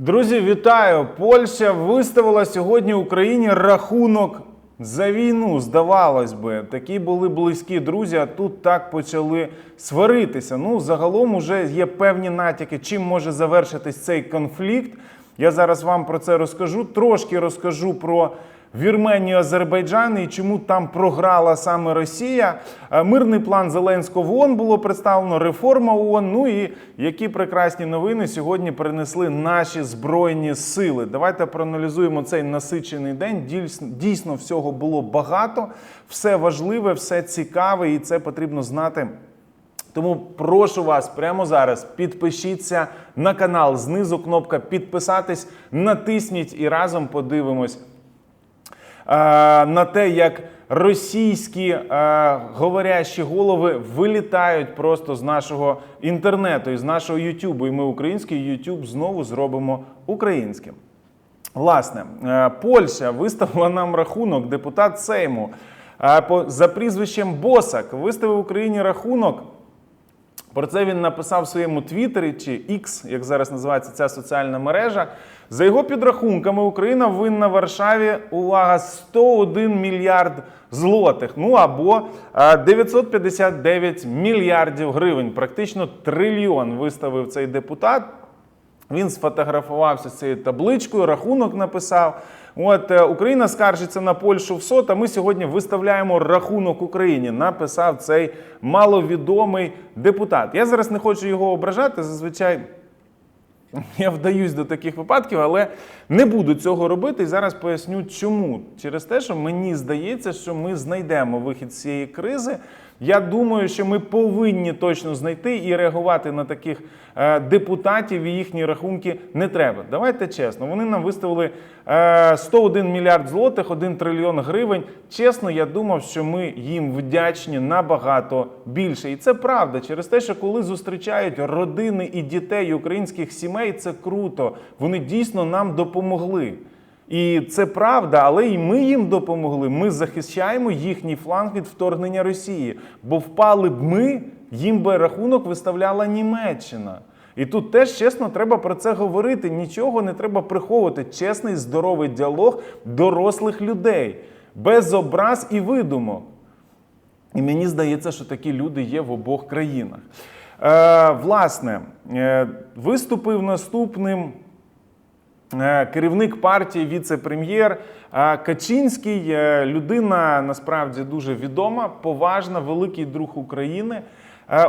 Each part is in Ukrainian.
Друзі, вітаю! Польща виставила сьогодні Україні рахунок за війну. Здавалось би, такі були близькі друзі, а тут так почали сваритися. Ну, загалом уже є певні натяки, чим може завершитись цей конфлікт. Я зараз вам про це розкажу. Трошки розкажу про Вірменію, Азербайджан і чому там програла саме Росія. Е, Мирний план Зеленського в ООН було представлено, реформа ООН. Ну і які прекрасні новини сьогодні принесли наші збройні сили. Давайте проаналізуємо цей насичений день. Дійсно, всього було багато, все важливе, все цікаве, і це потрібно знати. Тому прошу вас прямо зараз підпишіться на канал. Знизу кнопка підписатись, натисніть і разом подивимось на те, як російські е, говорящі голови вилітають просто з нашого інтернету і з нашого Ютубу. І ми український Ютуб знову зробимо українським. Власне, е, Польща виставила нам рахунок, депутат Сейму е, по- за прізвищем Босак виставив Україні рахунок. Про це він написав в своєму Твіттері чи X, як зараз називається ця соціальна мережа. За його підрахунками, Україна винна Варшаві увага 101 мільярд злотих. Ну або е, 959 мільярдів гривень. Практично трильйон виставив цей депутат. Він сфотографувався з цією табличкою, рахунок написав. От е, Україна скаржиться на Польщу в СОТ, а ми сьогодні виставляємо рахунок Україні. Написав цей маловідомий депутат. Я зараз не хочу його ображати. Зазвичай я вдаюсь до таких випадків, але не буду цього робити. І зараз поясню, чому. Через те, що мені здається, що ми знайдемо вихід з цієї кризи. Я думаю, що ми повинні точно знайти і реагувати на таких е, депутатів і їхні рахунки не треба. Давайте чесно. Вони нам виставили е, 101 мільярд злотих, 1 трильйон гривень. Чесно, я думав, що ми їм вдячні набагато більше. І це правда через те, що коли зустрічають родини і дітей українських сімей, це круто. Вони дійсно нам допомогли. І це правда, але і ми їм допомогли. Ми захищаємо їхній фланг від вторгнення Росії. Бо впали б ми, їм би рахунок виставляла Німеччина. І тут теж чесно треба про це говорити. Нічого не треба приховувати. Чесний, здоровий діалог дорослих людей, без образ і видумок. І мені здається, що такі люди є в обох країнах. Е, власне, е, виступив наступним Е, керівник партії, віце-прем'єр Качинський, людина насправді дуже відома, поважна, великий друг України.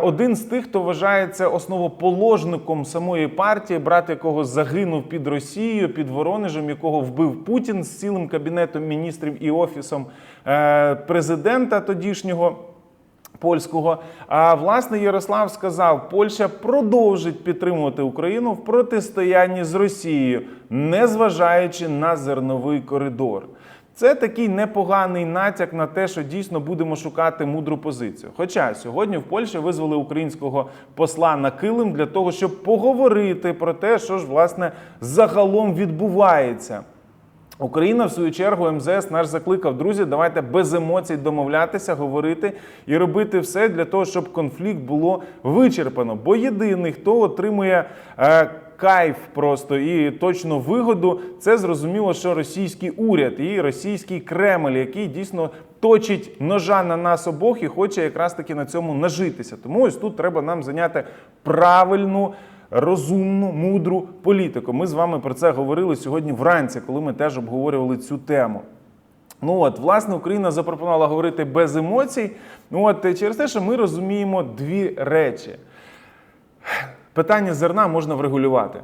Один з тих, хто вважається основоположником самої партії, брат якого загинув під Росією, під Воронежем, якого вбив Путін з цілим кабінетом міністрів і офісом президента тодішнього. Польського. А власне Ярослав сказав, Польща продовжить підтримувати Україну в протистоянні з Росією, незважаючи на зерновий коридор. Це такий непоганий натяк на те, що дійсно будемо шукати мудру позицію. Хоча сьогодні в Польщі визвали українського посла на килим для того, щоб поговорити про те, що ж власне загалом відбувається. Україна, в свою чергу, МЗС наш закликав, друзі, давайте без емоцій домовлятися, говорити і робити все для того, щоб конфлікт було вичерпано. Бо єдиний, хто отримує е, кайф просто і точно вигоду, це зрозуміло, що російський уряд і російський Кремль, який дійсно точить ножа на нас обох і хоче якраз таки на цьому нажитися. Тому ось тут треба нам зайняти правильну розумну, мудру політику. Ми з вами про це говорили сьогодні вранці, коли ми теж обговорювали цю тему. Ну от, власне, Україна запропонувала говорити без емоцій. Ну от е, через те, що ми розуміємо дві речі. Питання зерна можна врегулювати.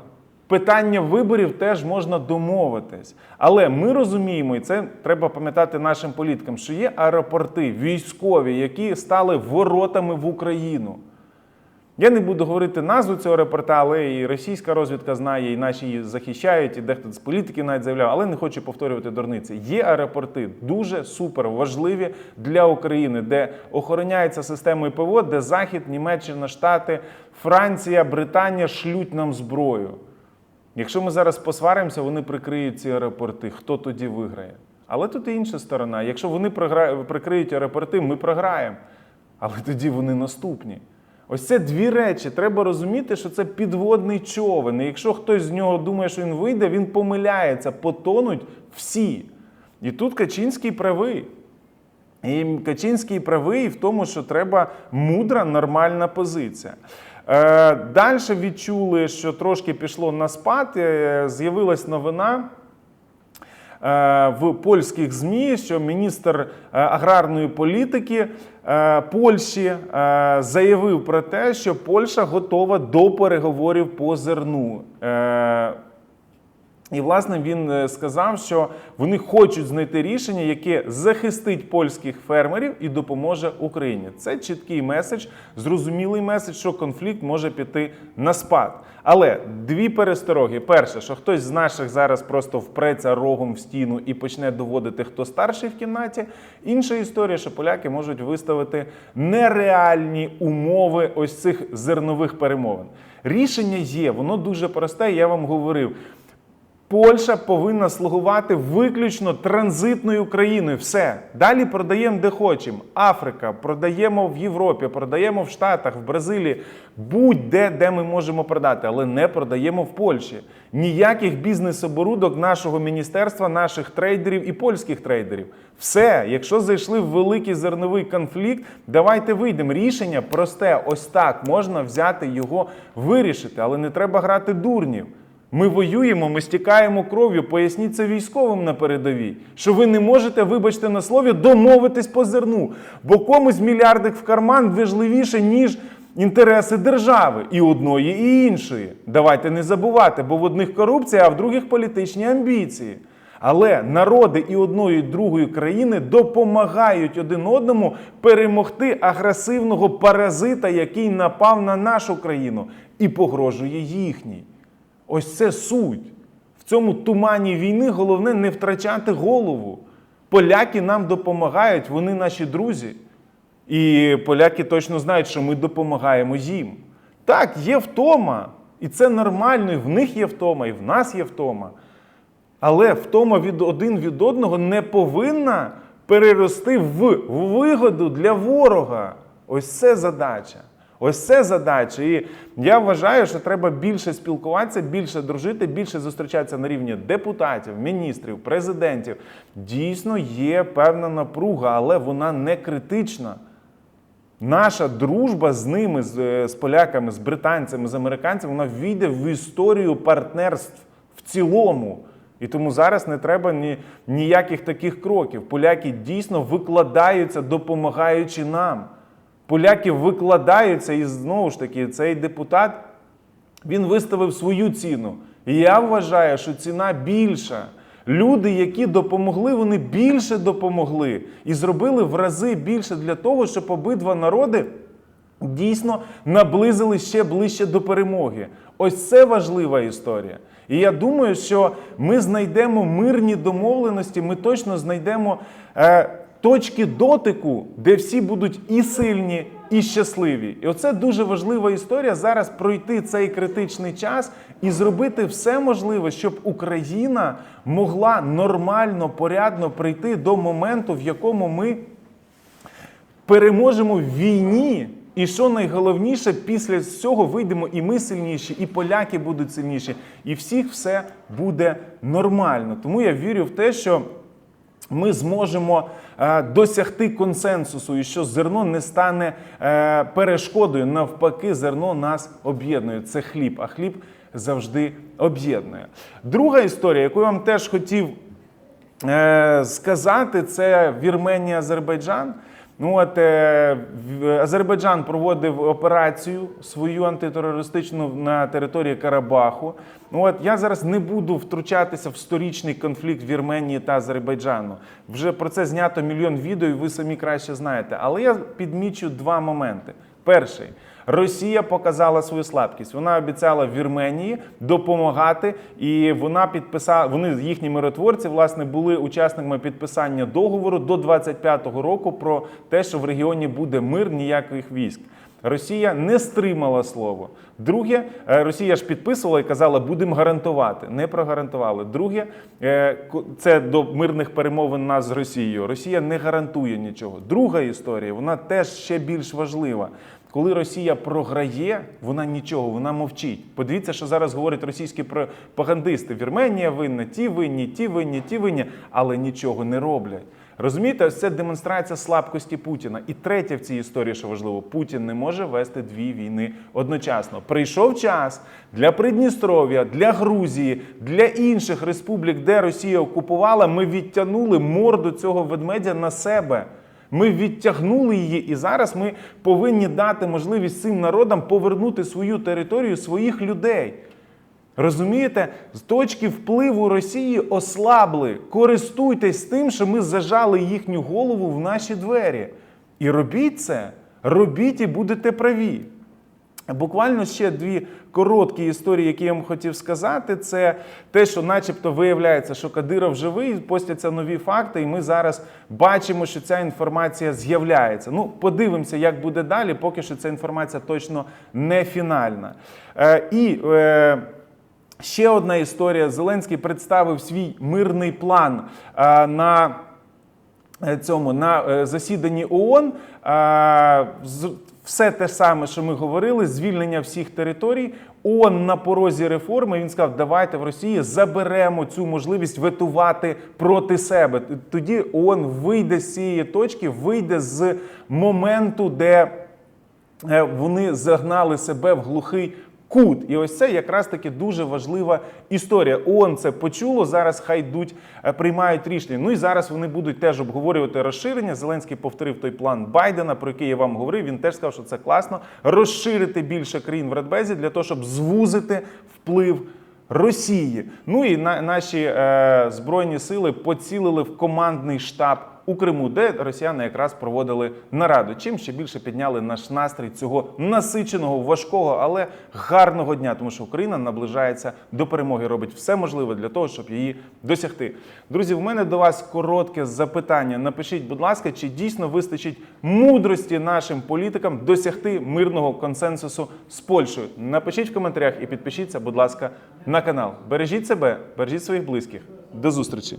Питання виборів теж можна домовитись. Але ми розуміємо, і це треба пам'ятати нашим політикам, що є аеропорти військові, які стали воротами в Україну. Я не буду говорити назву цього аеропорта, але і російська розвідка знає, і наші її захищають, і дехто з політиків навіть заявляв, але не хочу повторювати дурниці. Є аеропорти дуже супер важливі для України, де охороняється системою ПВО, де Захід, Німеччина, Штати, Франція, Британія шлють нам зброю. Якщо ми зараз посваримося, вони прикриють ці аеропорти. Хто тоді виграє? Але тут і інша сторона. Якщо вони прикриють аеропорти, ми програємо. Але тоді вони наступні. Ось це дві речі. Треба розуміти, що це підводний човен. І якщо хтось з нього думає, що він вийде, він помиляється, потонуть всі. І тут Качинський правий. І Качинський правий в тому, що треба мудра, нормальна позиція. Е, Далі відчули, що трошки пішло на спад, е, з'явилась новина. Е, В польських ЗМІ, що міністр е, аграрної політики е, Польщі заявив про те, що Польща готова до переговорів по зерну. І власне він е, сказав, що вони хочуть знайти рішення, яке захистить польських фермерів і допоможе Україні. Це чіткий меседж, зрозумілий меседж, що конфлікт може піти на спад. Але дві перестороги: перше, що хтось з наших зараз просто впреться рогом в стіну і почне доводити, хто старший в кімнаті. Інша історія, що поляки можуть виставити нереальні умови ось цих зернових перемовин. Рішення є, воно дуже просте. Я вам говорив. Польща повинна слугувати виключно транзитною країною. Все. Далі продаємо де хочемо. Африка, продаємо в Європі, продаємо в Штатах, в Бразилії, будь-де, де ми можемо продати, але не продаємо в Польщі. Ніяких бізнес-оборудок нашого міністерства, наших трейдерів і польських трейдерів. Все, якщо зайшли в великий зерновий конфлікт, давайте вийдемо. Рішення просте, ось так можна взяти його вирішити, але не треба грати дурнів. Ми воюємо, ми стікаємо кров'ю. Поясніть це військовим на передовій, що ви не можете, вибачте на слові, домовитись по зерну, бо комусь мільярдик в карман важливіше, ніж інтереси держави і одної, і іншої. Давайте не забувати, бо в одних корупція, а в других політичні амбіції. Але народи і одної і другої країни допомагають один одному перемогти агресивного паразита, який напав на нашу країну і погрожує їхній. Ось це суть. В цьому тумані війни головне не втрачати голову. Поляки нам допомагають, вони наші друзі. І поляки точно знають, що ми допомагаємо їм. Так, є втома, і це нормально, і в них є втома, і в нас є втома. Але втома від один від одного не повинна перерости в вигоду для ворога. Ось це задача. Ось це задача. І я вважаю, що треба більше спілкуватися, більше дружити, більше зустрічатися на рівні депутатів, міністрів, президентів. Дійсно є певна напруга, але вона не критична. Наша дружба з ними, з, е, з поляками, з британцями, з американцями, вона війде в історію партнерств в цілому. І тому зараз не треба ні, ніяких таких кроків. Поляки дійсно викладаються, допомагаючи нам. Поляки викладаються, і знову ж таки, цей депутат він виставив свою ціну. І я вважаю, що ціна більша. Люди, які допомогли, вони більше допомогли і зробили в рази більше для того, щоб обидва народи дійсно наблизили ще ближче до перемоги. Ось це важлива історія. І я думаю, що ми знайдемо мирні домовленості, ми точно знайдемо е, точки дотику, де всі будуть і сильні, і щасливі. І оце дуже важлива історія зараз пройти цей критичний час і зробити все можливе, щоб Україна могла нормально, порядно прийти до моменту, в якому ми переможемо в війні. І що найголовніше, після цього вийдемо і ми сильніші, і поляки будуть сильніші, і всіх все буде нормально. Тому я вірю в те, що ми зможемо е, досягти консенсусу, і що зерно не стане е, перешкодою. Навпаки, зерно нас об'єднує. Це хліб, а хліб завжди об'єднує. Друга історія, яку я вам теж хотів е, сказати, це Вірменія, Азербайджан. Ну от е, Азербайджан проводив операцію свою антитерористичну на території Карабаху. Ну от я зараз не буду втручатися в сторічний конфлікт Вірменії та Азербайджану. Вже про це знято мільйон відео, і ви самі краще знаєте. Але я підмічу два моменти. Перший. Росія показала свою слабкість. Вона обіцяла Вірменії допомагати, і вона підписала. Вони їхні миротворці, власне, були учасниками підписання договору до 25-го року про те, що в регіоні буде мир, ніяких військ. Росія не стримала слово. Друге, е, Росія ж підписувала і казала, будемо гарантувати. Не прогарантували. Друге, е, це до мирних перемовин нас з Росією. Росія не гарантує нічого. Друга історія, вона теж ще більш важлива. Коли Росія програє, вона нічого, вона мовчить. Подивіться, що зараз говорять російські пропагандисти. Вірменія винна, ті винні, ті винні, ті винні, але нічого не роблять. Розумієте, ось це демонстрація слабкості Путіна. І третє в цій історії, що важливо, Путін не може вести дві війни одночасно. Прийшов час для Придністров'я, для Грузії, для інших республік, де Росія окупувала. Ми відтягнули морду цього ведмедя на себе. Ми відтягнули її, і зараз ми повинні дати можливість цим народам повернути свою територію своїх людей. Розумієте, з точки впливу Росії ослабли. Користуйтесь тим, що ми зажали їхню голову в наші двері. І робіть це, робіть і будете праві. Буквально ще дві короткі історії, які я вам хотів сказати, це те, що, начебто, виявляється, що Кадиров живий, постяться нові факти, і ми зараз бачимо, що ця інформація з'являється. Ну, подивимося, як буде далі, поки що ця інформація точно не фінальна. Е, і е, ще одна історія: Зеленський представив свій мирний план е, на цьому на е, засіданні ООН. е, Все те саме, що ми говорили, звільнення всіх територій. ООН на порозі реформи. Він сказав, давайте в Росії заберемо цю можливість ветувати проти себе. Тоді ООН вийде з цієї точки, вийде з моменту, де е, вони загнали себе в глухий кут. І ось це якраз таки дуже важлива історія. ООН це почуло. Зараз хай йдуть, е, приймають рішення. Ну і зараз вони будуть теж обговорювати розширення. Зеленський повторив той план Байдена, про який я вам говорив. Він теж сказав, що це класно розширити більше країн в Радбезі для того, щоб звузити вплив. Росії, ну і на, наші е, збройні сили поцілили в командний штаб у Криму, де росіяни якраз проводили нараду. Чим ще більше підняли наш настрій цього насиченого, важкого, але гарного дня, тому що Україна наближається до перемоги, робить все можливе для того, щоб її досягти. Друзі, в мене до вас коротке запитання. Напишіть, будь ласка, чи дійсно вистачить мудрості нашим політикам досягти мирного консенсусу з Польщею? Напишіть в коментарях і підпишіться, будь ласка, на канал. Бережіть себе, бережіть своїх близьких. До зустрічі!